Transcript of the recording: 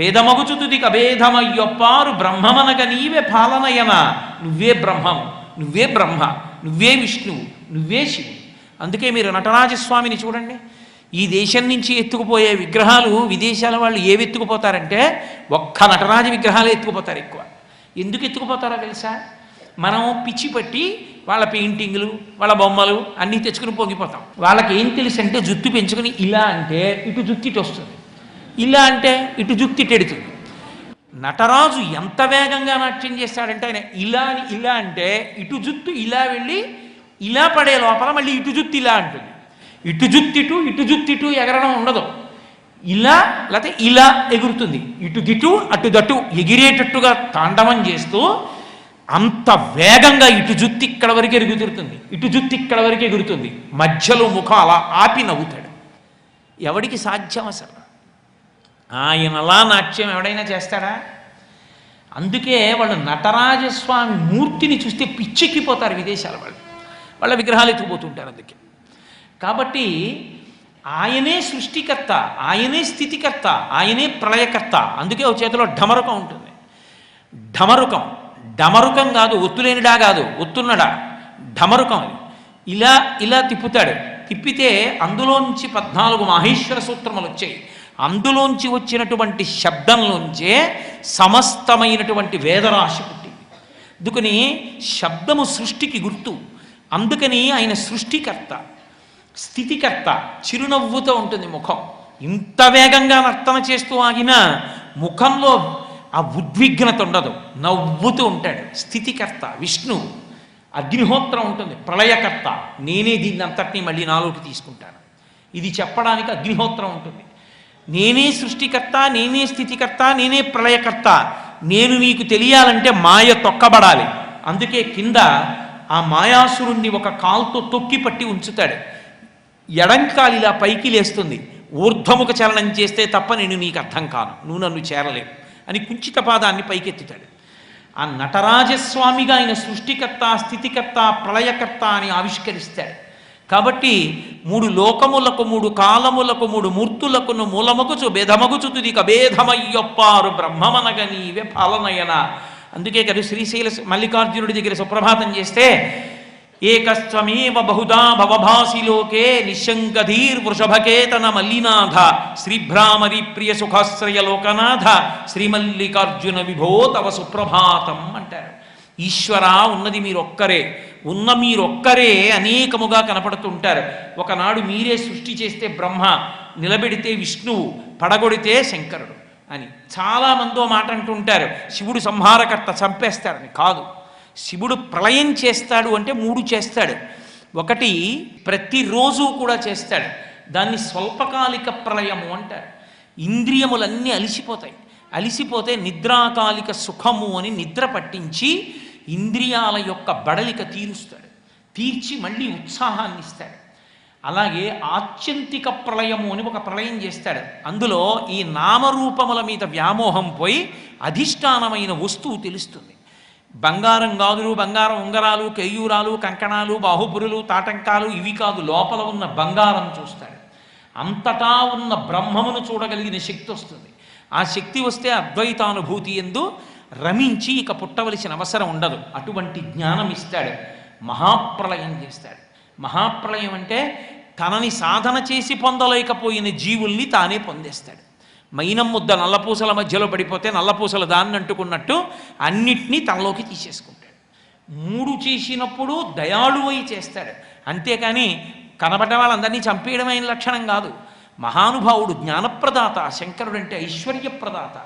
భేదమగుచుతుది భేదమయ్యొప్పారు బ్రహ్మమనగ నీవే పాలనయన. నువ్వే బ్రహ్మం నువ్వే బ్రహ్మ నువ్వే విష్ణువు నువ్వే శివుడు. అందుకే మీరు నటరాజస్వామిని చూడండి. ఈ దేశం నుంచి ఎత్తుకుపోయే విగ్రహాలు విదేశాల వాళ్ళు ఏవి ఎత్తుకుపోతారంటే ఒక్క నటరాజ విగ్రహాలే ఎత్తుకుపోతారు ఎక్కువ. ఎందుకు ఎత్తుకుపోతారో తెలుసా? మనం పిచ్చి పట్టి వాళ్ళ పెయింటింగ్లు వాళ్ళ బొమ్మలు అన్నీ తెచ్చుకుని పొంగిపోతాం. వాళ్ళకి ఏం తెలుసు అంటే జుత్తు పెంచుకుని ఇలా అంటే ఇటు జుత్తిటి ఇటు వస్తుంది. ఇలా అంటే ఇటు జుత్తి టెడుతుంది నటరాజు ఎంత వేగంగా నాట్యం చేస్తాడంటే ఆయన ఇలా అని ఇలా అంటే ఇటు జుత్తు ఇలా వెళ్ళి ఇలా పడే లోపల మళ్ళీ ఇటు జుత్తు ఇలా అంటుంది. ఇటు జుత్తిటు ఇటు జుత్తిటు ఎగరడం ఉండదు. ఇలా లేకపోతే ఇలా ఎగురుతుంది. ఇటు గిటు అటు దటు ఎగిరేటట్టుగా తాండవం చేస్తూ అంత వేగంగా ఇటు జుత్తి ఇక్కడ వరకు ఎగురుతుంది ఇటు జుత్తి ఇక్కడ వరకు ఎగురుతుంది. మధ్యలో ముఖం అలా ఆపి నవ్వుతాడు. ఎవడికి సాధ్యం అసలు? ఆయనలా నాట్యం ఎవడైనా చేస్తాడా? అందుకే వాళ్ళు నటరాజస్వామి మూర్తిని చూస్తే పిచ్చెక్కిపోతారు విదేశాల వాళ్ళు. వాళ్ళ విగ్రహాలు ఎత్తుకుపోతుంటారు అందుకే. కాబట్టి ఆయనే సృష్టికర్త ఆయనే స్థితికర్త ఆయనే ప్రళయకర్త. అందుకే ఒక చేతిలో ఢమరుకం ఉంటుంది. ఢమరుకం. ఢమరుకం కాదు ఒత్తులేనిడా కాదు ఒత్తున్నడా. ఢమరుకం అది. ఇలా ఇలా తిప్పుతాడు. తిప్పితే అందులోంచి పద్నాలుగు మహేశ్వర సూత్రములు వచ్చాయి అందులోంచి వచ్చినటువంటి శబ్దంలోంచే సమస్తమైనటువంటి వేదరాశి పుట్టింది. అందుకని శబ్దము సృష్టికి గుర్తు. అందుకని ఆయన సృష్టికర్త స్థితికర్త చిరునవ్వుతో ఉంటుంది ముఖం. ఇంత వేగంగా నర్తన చేస్తూ ఆగినా ముఖంలో ఆ ఉద్విగ్నత ఉండదు. నవ్వుతూ ఉంటాడు. స్థితికర్త విష్ణు అగ్నిహోత్రం ఉంటుంది. ప్రళయకర్త. నేనే దీన్ని అంతటినీ మళ్ళీ నాలోకి తీసుకుంటాను. ఇది చెప్పడానికి అగ్నిహోత్రం ఉంటుంది. నేనే సృష్టికర్త నేనే స్థితికర్త నేనే ప్రళయకర్త. నేను నీకు తెలియాలంటే మాయ తొక్కబడాలి. అందుకే కింద ఆ మాయాసురుణ్ణి ఒక కాల్తో తొక్కి పట్టి ఉంచుతాడు. ఎడంకాలు ఇలా పైకి లేస్తుంది. ఊర్ధ్వముఖ చలనం చేస్తే తప్ప నేను నీకు అర్థం కాను. నువ్వు నన్ను చేరలేవు అని కుంచిత పాదాన్ని పైకెత్తుతాడు. ఆ నటరాజస్వామిగా ఆయన సృష్టికర్త స్థితికర్త ప్రళయకర్త అని ఆవిష్కరిస్తాడు. కాబట్టి మూడు లోకములకు మూడు కాలములకు మూడు మూర్తులకును మూలమగుచు భేదమగుచు తుది కభేదమయ్యొప్పారు బ్రహ్మమనగ నీవే ఫలనయన అందుకే కదా శ్రీశైల మల్లికార్జునుడి దగ్గర సుప్రభాతం చేస్తే ఏకస్వమేవ బహుదా భవభాసి లోకే నిశంకధీర్ వృషభకేతన మల్లినాథ శ్రీభ్రామరి ప్రియ సుఖాశ్రయ లోకనాథ శ్రీమల్లికార్జున విభో తవ సుప్రభాతం అంటారు. ఈశ్వరా ఉన్నది మీరొక్కరే. ఉన్న మీరొక్కరే అనేకముగా కనపడుతుంటారు. ఒకనాడు మీరే సృష్టి చేస్తే బ్రహ్మ నిలబెడితే విష్ణువు పడగొడితే శంకరుడు అని చాలామందో మాట అంటుంటారు శివుడు సంహారకర్త చంపేస్తాడని కాదు. శివుడు ప్రళయం చేస్తాడు అంటే మూడు చేస్తాడు. ఒకటి ప్రతిరోజు కూడా చేస్తాడు. దాన్ని స్వల్పకాలిక ప్రళయము అంటారు. ఇంద్రియములన్నీ అలిసిపోతాయి. అలిసిపోతే నిద్రాకాలిక సుఖము అని నిద్ర పట్టించి ఇంద్రియాల యొక్క బడలిక తీరుస్తాడు. తీర్చి మళ్ళీ ఉత్సాహాన్ని ఇస్తాడు అలాగే ఆత్యంతిక ప్రళయము అని ఒక ప్రళయం చేస్తాడు. అందులో ఈ నామరూపముల మీద వ్యామోహం పోయి అధిష్టానమైన వస్తువు తెలుస్తుంది. బంగారం గాజులు బంగారం ఉంగరాలు కేయూరాలు కంకణాలు బాహుపురులు తాటంకాలు ఇవి కాదు లోపల ఉన్న బంగారం చూస్తాడు. అంతటా ఉన్న బ్రహ్మమును చూడగలిగిన శక్తి వస్తుంది. ఆ శక్తి వస్తే అద్వైతానుభూతి ఎందు రమించి ఇక పుట్టవలసిన అవసరం ఉండదు. అటువంటి జ్ఞానం ఇస్తాడు. మహాప్రళయం చేస్తాడు. మహాప్రళయం అంటే తనని సాధన చేసి పొందలేకపోయిన జీవుల్ని తానే పొందేస్తాడు. మైనం ముద్ద నల్లపూసల మధ్యలో పడిపోతే నల్లపూసలు దాన్ని అంటుకున్నట్టు అన్నిటినీ తనలోకి తీసేసుకుంటాడు. మూడు చేసినప్పుడు దయాళువై చేస్తాడు. అంతేకాని కనబడ్డ వాళ్ళందరినీ చంపేయడమైన లక్షణం కాదు. మహానుభావుడు జ్ఞానప్రదాత శంకరుడంటే ఐశ్వర్యప్రదాత.